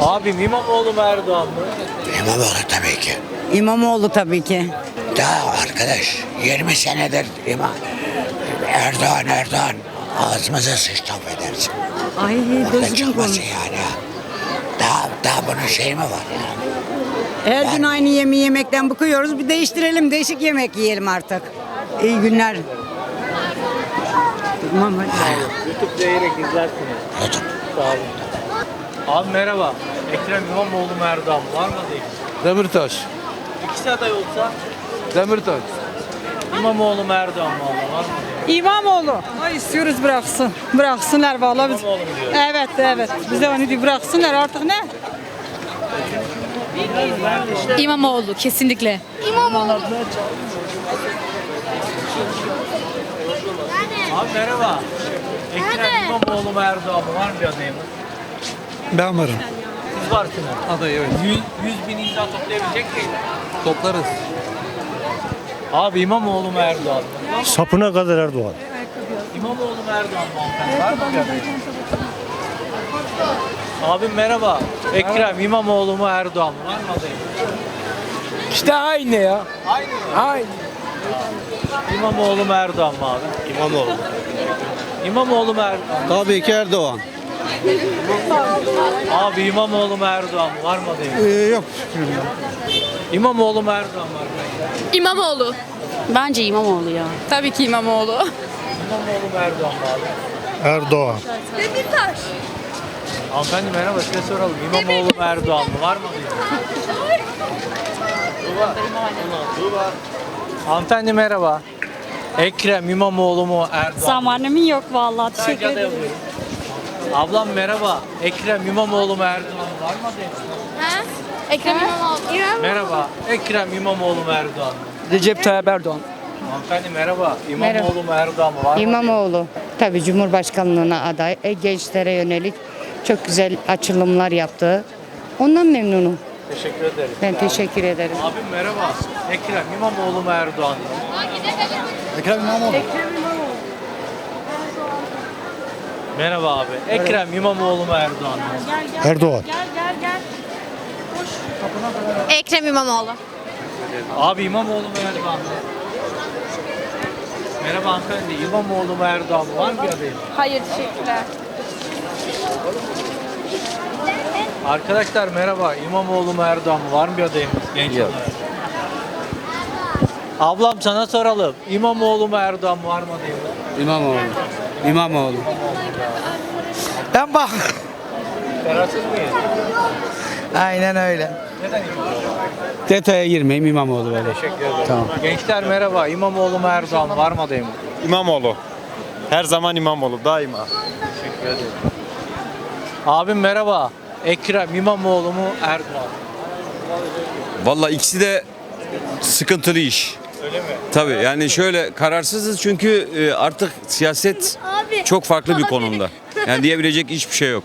Abim İmamoğlu mu Erdoğan mı? İmamoğlu tabii ki. İmamoğlu tabii ki. Daha arkadaş 20 senedir imam Erdoğan Erdoğan ağzımıza sıçtı affedersin. Ay düzgün konuş. yani. Daha, daha bunun şey mi var yani? Her gün aynı yemeği yemekten bıkıyoruz. Bir değiştirelim. Değişik yemek yiyelim artık. İyi günler. Tamam hadi. YouTube izlersiniz. YouTube. Sağ olun. Abi merhaba. Ekrem İmamoğlu mu Erdoğan mı? Var mı değil? Demirtaş. İkisi aday olsa Demirtaş. İmamoğlu mu Erdoğan mı abla? Var mı değil? İmamoğlu. Ay istiyoruz bıraksın. Bıraksınlar vallahi biz. İmamoğlu mu diyor? Evet evet. Bize onu diyor bıraksınlar artık ne? İmamoğlu kesinlikle. Abi merhaba. Ekrem İmamoğlu mu Erdoğan mı? Var mı bir adayımız? Ben varım. Siz varsınız. Aday evet. 100, 100 bin imza toplayabilecek miyiz? Toplarız. Abi İmamoğlu mu Erdoğan mı? Sapına kadar Erdoğan. İmamoğlu mu Erdoğan mı? hanımefendi? Var mı bir adayımız? Abim merhaba. Ekrem İmamoğlu mu Erdoğan mı? Var mı? İşte aynı ya. Aynı mı? Aynı. İmamoğlu mu Erdoğan mı abi? İmamoğlu. İmamoğlu mu Erdoğan mı? Tabii ki Erdoğan. Abi İmamoğlu mu Erdoğan mı? Var mı adayımız? Ee, yok. İmamoğlu mu Erdoğan mı? İmamoğlu. Bence İmamoğlu ya. Tabii ki İmamoğlu. İmamoğlu mu Erdoğan mı abi? Erdoğan. Hanımefendi merhaba size soralım. İmamoğlu mu Erdoğan mı? Var mı adayımız? Hanımefendi merhaba. Ekrem İmamoğlu mu Erdoğan mı? Zamanım yok vallahi. Teşekkür ederim. alıyorum. Ablam merhaba. Ekrem İmamoğlu mu Erdoğan mı? Var mı adayımız? Ekrem İmamoğlu. Merhaba. Ekrem İmamoğlu mu Erdoğan mı? Recep Tayyip Erdoğan. Hanımefendi merhaba. İmamoğlu mu Erdoğan mı? Var mı adayımız? İmamoğlu tabii Cumhurbaşkanlığına aday. E, gençlere yönelik çok güzel açılımlar yaptı. Ondan memnunum. Teşekkür ederiz. Ben teşekkür ederim. Abim merhaba. Ekrem İmamoğlu mu Erdoğan mı? Ekrem İmamoğlu. Merhaba abi. Ekrem İmamoğlu mu Erdoğan mı? Erdoğan. Ekrem İmamoğlu. Abi İmamoğlu mu Erdoğan mı? Merhaba hanımefendi. İmamoğlu mu Erdoğan mı? Var mı bir adayım? Hayır teşekkürler. Arkadaşlar merhaba. İmamoğlu mu Erdoğan mı? Var mı bir adayımız? Genç olarak. Ablam sana soralım. İmamoğlu mu Erdoğan mı? Var mı adayımız? İmamoğlu. İmamoğlu. Ben bak. Kararsız mıyız? Aynen öyle. Neden İmamoğlu? Detaya girmeyeyim İmamoğlu böyle. Teşekkür ederim. Tamam. Gençler merhaba. İmamoğlu mu Erdoğan mı? Var mı adayımız? İmamoğlu. Her zaman İmamoğlu daima. Teşekkür ederim. Abim merhaba. Ekrem İmamoğlu mu Erdoğan mı? Vallahi ikisi de sıkıntılı iş. Öyle mi? Tabii yani şöyle kararsızız çünkü e, artık siyaset çok farklı bir konumda. Yani diyebilecek hiçbir şey yok.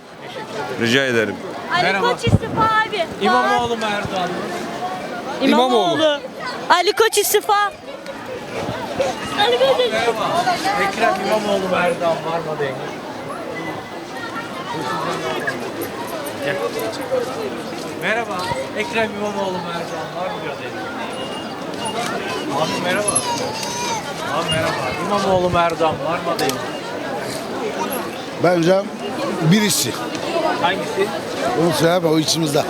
Rica ederim. Merhaba. istifa abi. İmamoğlu mu Erdoğan mı? İmamoğlu. Ali Koç istifa. Ali Koç Merhaba. Ekrem İmamoğlu mu Erdoğan var mı? Gel. Merhaba. Ekrem İmamoğlu mu Erdoğan var mı bir adayımız? Abi merhaba. Abi merhaba. İmamoğlu mu Erdoğan var mı adayımız? Bence birisi. Hangisi? Onu söyleme o içimizde.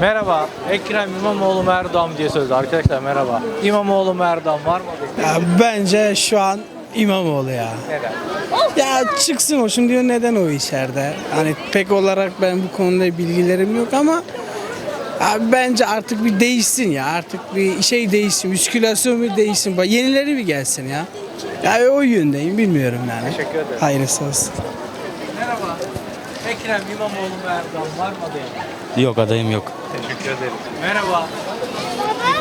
Merhaba. Ekrem İmamoğlu mu Erdoğan mı diye sözlü. Arkadaşlar merhaba. İmamoğlu mu Erdoğan var mı? Ya bence şu an İmamoğlu ya. Neden? Ya çıksın o şimdi diyor neden o içeride? Hani pek olarak ben bu konuda bilgilerim yok ama abi bence artık bir değişsin ya. Artık bir şey değişsin. Müskülasyon bir değişsin. Yenileri bir gelsin ya. Ya o yöndeyim bilmiyorum yani. Teşekkür ederim. Hayırlısı olsun. Merhaba. Ekrem İmamoğlu mu Erdoğan var mı adayımız? Yok adayım yok. Teşekkür ederim. Merhaba.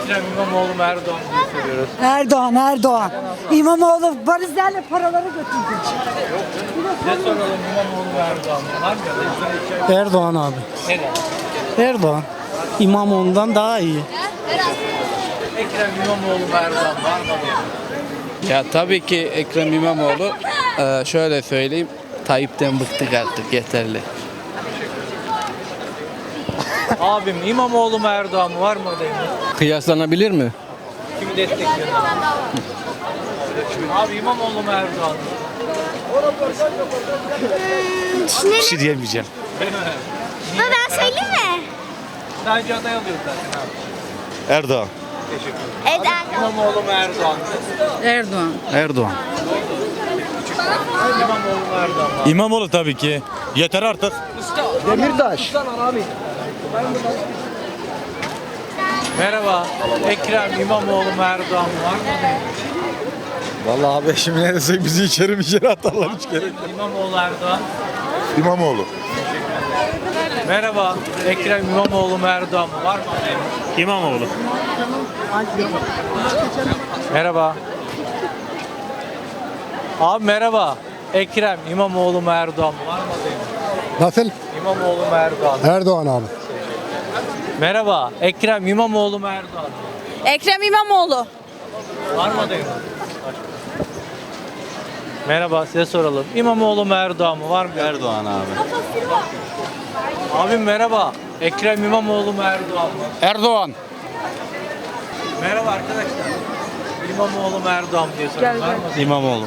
Ekrem İmamoğlu mu Erdoğan diye soruyoruz. Erdoğan, Erdoğan. İmamoğlu valizlerle paraları götürdü. Size soralım İmamoğlu mu Erdoğan mı? Var mı adayımız? Erdoğan abi. Neden? Erdoğan. İmamoğlu'ndan daha iyi. Ekrem İmamoğlu mu Erdoğan var mı adayımız? Ya tabii ki Ekrem İmamoğlu. Ee, şöyle söyleyeyim. Tayyip'ten bıktık artık yeterli. Abim İmamoğlu mu Erdoğan mı? Var mı adayımız? Kıyaslanabilir mi? Kimi destekliyorsun? Abi İmamoğlu mu Erdoğan mı? Düşünelim. şey diyemeyeceğim. Ama ben söyleyeyim mi? Sadece aday alıyoruz zaten abi. Erdoğan. Evet Erdoğan. İmamoğlu mu Erdoğan? Erdoğan. Erdoğan. İmamoğlu mu Erdoğan mı? İmamoğlu tabii ki. Yeter artık. Merhaba. Ekrem İmamoğlu mu Erdoğan mı? Var? Vallahi abi şimdi ne desek bizi içeri mi içeri atarlar hiç gerek yok. İmamoğlu Erdoğan. İmamoğlu. Merhaba. Ekrem İmamoğlu mu Erdoğan mı? Var mı? İmamoğlu. Merhaba. Abi merhaba. Ekrem İmamoğlu mu Erdoğan mı? Var mı? Nasıl? İmamoğlu mu Erdoğan mı? Erdoğan abi. Merhaba. Ekrem İmamoğlu mu Erdoğan mı? Ekrem İmamoğlu. Var mı adayımız? Merhaba size soralım. İmamoğlu mu Erdoğan mı? Var mı? Erdoğan abi. Abim merhaba. Ekrem İmamoğlu mu Erdoğan mı? Erdoğan. Merhaba arkadaşlar. İmamoğlu mu Erdoğan diye soruyorum. Var mı? İmamoğlu.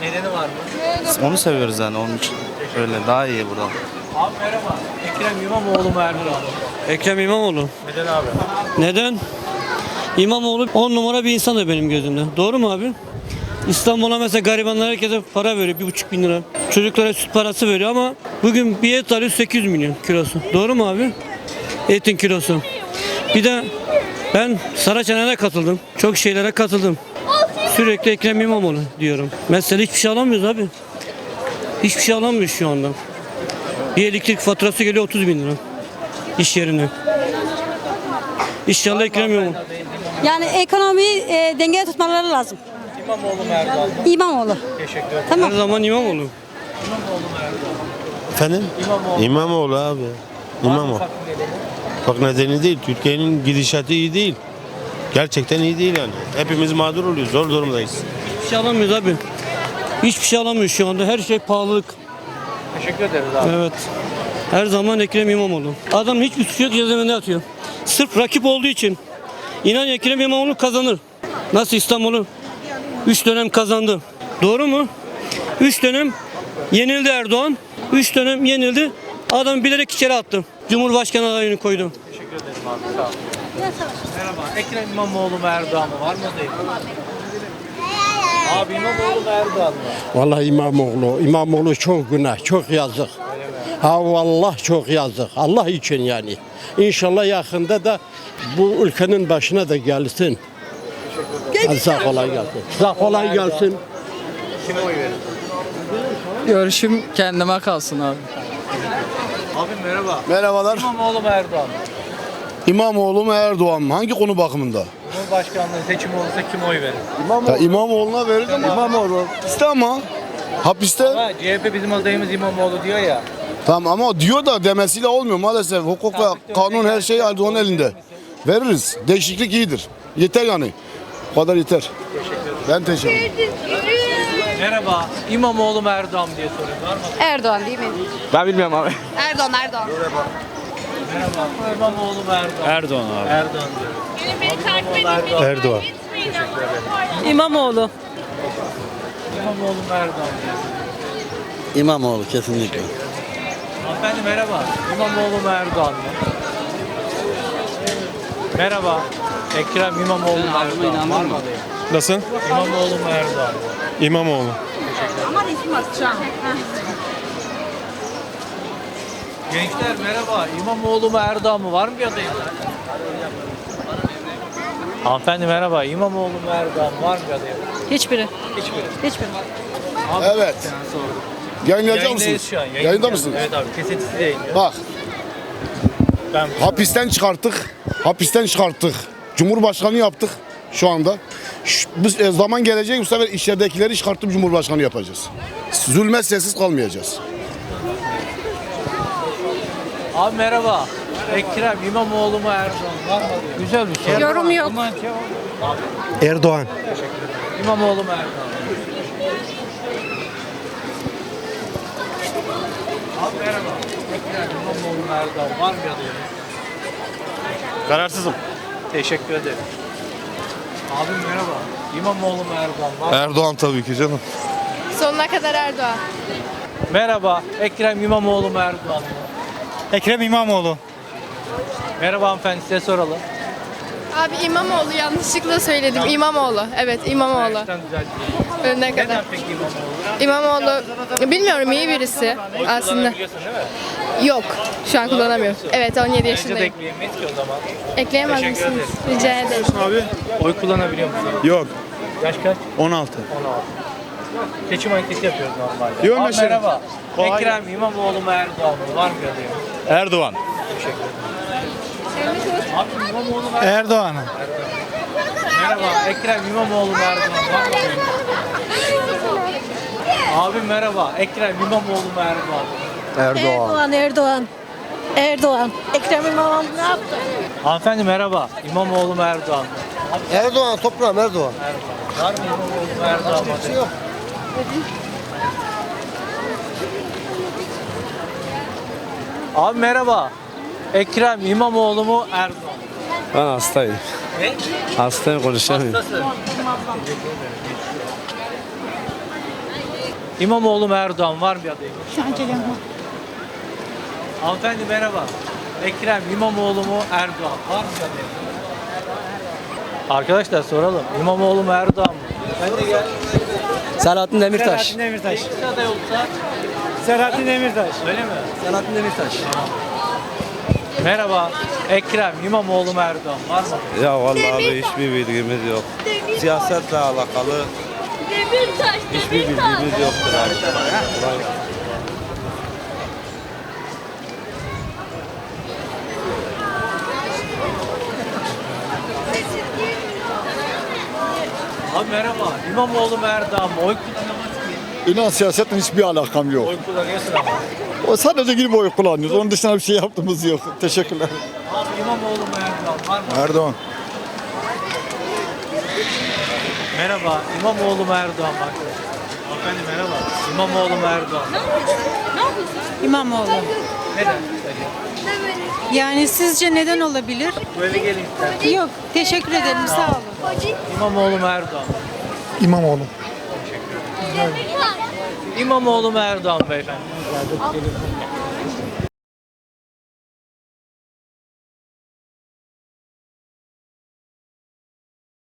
Nedeni var mı? Onu seviyoruz yani onun için. Öyle daha iyi burada. Abi merhaba. Ekrem İmamoğlu mu Erdoğan mı? Ekrem İmamoğlu. Neden abi? Neden? İmamoğlu 10 numara bir insandır benim gözümde. Doğru mu abi? İstanbul'a mesela garibanlar herkese para veriyor. Bir buçuk bin lira. Çocuklara süt parası veriyor ama bugün bir et alıyor 800 milyon kilosu. Doğru mu abi? Etin kilosu. Bir de ben Saraçhane'de katıldım. Çok şeylere katıldım. Sürekli Ekrem İmamoğlu diyorum. Mesela hiçbir şey alamıyoruz abi. Hiçbir şey alamıyoruz şu anda. Bir elektrik faturası geliyor 30 bin lira. İş yerine. İnşallah Ekrem İmamoğlu. Yani ekonomiyi e, dengeye tutmaları lazım. İmamoğlu mu Erdoğan mı? İmamoğlu. Teşekkür ederim. Tamam. Her zaman İmamoğlu. İmamoğlu mu Erdoğan mı? Efendim? İmamoğlu. İmamoğlu abi. İmamoğlu. Farklı nedeni? Bak nedeni değil. Türkiye'nin gidişatı iyi değil. Gerçekten iyi değil yani. Hepimiz mağdur oluyoruz. Zor durumdayız. Hiçbir şey alamıyoruz abi. Hiçbir şey alamıyoruz şu anda. Her şey pahalılık. Teşekkür ederiz abi. Evet. Her zaman Ekrem İmamoğlu. Adam hiçbir suç yok cezaevinde atıyor. Sırf rakip olduğu için. İnan Ekrem İmamoğlu kazanır. Nasıl İstanbul'u 3 dönem kazandı. Doğru mu? 3 dönem yenildi Erdoğan. 3 dönem yenildi. Adam bilerek içeri attı. Cumhurbaşkanı adayını koydu. Teşekkür ederim abi. Sağ ol. Merhaba. Ekrem İmamoğlu mu Erdoğan mı? Var mı adayım? Abi İmamoğlu mu Erdoğan mı? Vallahi İmamoğlu. İmamoğlu çok günah, çok yazık. Ha vallahi çok yazık. Allah için yani. İnşallah yakında da bu ülkenin başına da gelsin. Hadi sağ kolay gelsin. Sağ kolay gelsin. Kime oy verir? Görüşüm kendime kalsın abi. Abi merhaba. Merhabalar. İmamoğlu mu Erdoğan mı? İmamoğlu mu Erdoğan mı? Hangi konu bakımında? Cumhurbaşkanlığı seçimi olursa kim oy verir? Ya İmamoğlu'na verirdim İmamoğlu. İşte ama hapiste. Ama CHP bizim adayımız İmamoğlu diyor ya. Tamam ama o diyor da demesiyle olmuyor maalesef. Hukuk ve kanun her şey Erdoğan elinde. Veririz. Değişiklik iyidir. Yeter yani. Bu kadar yeter. Ben teşekkür ederim. Merhaba. İmamoğlu mu Erdoğan diye soruyorum. Var mı? Erdoğan değil mi? Ben bilmiyorum abi. Erdoğan Erdoğan. Merhaba. İmamoğlu mu Erdoğan? Erdoğan abi. Erdoğan diyor. İmamoğlu Erdoğan. Erdoğan. İmamoğlu. İmamoğlu mu Erdoğan diyor. İmamoğlu kesinlikle. Hanımefendi merhaba. İmamoğlu mu Erdoğan mı? Merhaba. Ekrem İmamoğlu mu Erdoğan mı? Var mı? Nasıl? İmamoğlu mu Erdoğan mı? İmamoğlu. Gençler merhaba. İmamoğlu mu Erdoğan mı? Var mı bir adayım? Hanımefendi merhaba. İmamoğlu mu Erdoğan mı? Var mı bir adayım? Hiçbiri. Hiçbiri. Hiçbiri. Abi, Evet. tane sordum. Yayınlayacak Yayındayız mısınız? şu an. yayın Yayında mısınız? Evet abi. Kesintisiz yayınlıyor. Bak Ben hapisten çıkarttık. Hapisten çıkarttık. Cumhurbaşkanı yaptık şu anda. Ş- Bu e, zaman gelecek bu sefer içeridekileri çıkartıp Cumhurbaşkanı yapacağız. Zulme sessiz kalmayacağız. Abi merhaba. Ekrem İmamoğlu mu Erdoğan? Var mı? Güzel bir şey. Yorum yok. Erdoğan. İmamoğlu mu Erdoğan? Abi merhaba. Ekrem İmamoğlu mu Erdoğan var mı bir adayım? Kararsızım. Teşekkür ederim. Abim merhaba. İmamoğlu mu Erdoğan var? Erdoğan tabii ki canım. Sonuna kadar Erdoğan. Merhaba. Ekrem İmamoğlu mu Erdoğan mı? Ekrem İmamoğlu. Merhaba hanımefendi size soralım. Abi İmamoğlu yanlışlıkla söyledim. İmamoğlu. Evet İmamoğlu. Baştan düzelteyim. Önüne Neden kadar. peki İmamoğlu? İmamoğlu bilmiyorum iyi birisi aslında. Yok. Şu an kullanamıyorum. Evet 17 Bence de yaşındayım. ekleyemeyiz ki o zaman. Ekleyemez Teşekkür misiniz? ederim. Rica ederim. Abi? Oy kullanabiliyor musun? Yok. Yaş kaç? 16. 16. Seçim anketi yapıyoruz normalde. Yok mesela. merhaba. Kolay Ekrem İmamoğlu mu Erdoğan mı? Var mı bir adayım? Erdoğan. Abi İmamoğlu mu Erdoğan? Erdoğan. Merhaba. Ekrem İmamoğlu mu Erdoğan var mı adayım? Abi merhaba. Ekrem İmamoğlu mu Erdoğan mı? Erdoğan, Erdoğan. Erdoğan. Ekrem İmamoğlu ne yaptı? Hanımefendi merhaba. İmamoğlu mu Erdoğan mı? Erdoğan toprağım Erdoğan. Erdoğan. Var mı İmamoğlu mu Erdoğan mı? adayım? Abi merhaba. Ekrem İmamoğlu mu Erdoğan? Ben hastayım. Ne? Hastayım konuşamıyorum. Hastası. İmamoğlu mu Erdoğan var mı bir adayım? Şu an geliyorum. Hanımefendi merhaba. Ekrem İmamoğlu mu Erdoğan var mı bir adayım? Arkadaşlar soralım. İmamoğlu mu Erdoğan mı? Ben de gel. Selahattin Demirtaş. Selahattin Demirtaş. İkisi aday olsa Selahattin Demirtaş. öyle mi? Selahattin Demirtaş. Merhaba. Ekrem İmamoğlu mu Erdoğan var mı? Ya vallahi abi hiçbir bilgimiz yok. Siyasetle alakalı hiçbir bilgimiz yoktur abi. Abi merhaba. İmamoğlu mı? Oy kullanamaz ki. İnan siyasetle hiçbir alakam yok. Oy kullanıyorsun ama. O sadece gidip oy kullanıyoruz. Onun dışında bir şey yaptığımız yok. Teşekkürler. Abi İmamoğlu mu Erdoğan var mı? Erdoğan. Merhaba. İmamoğlu mu Erdoğan mı? Hanımefendi merhaba. İmamoğlu mu Erdoğan mı? İmamoğlu. Neden? Yani sizce neden olabilir? Böyle gelin istersen. Yok. Teşekkür ederim. Sağ olun. İmamoğlu mu Erdoğan mı? İmamoğlu. İmamoğlu mu Erdoğan beyefendi?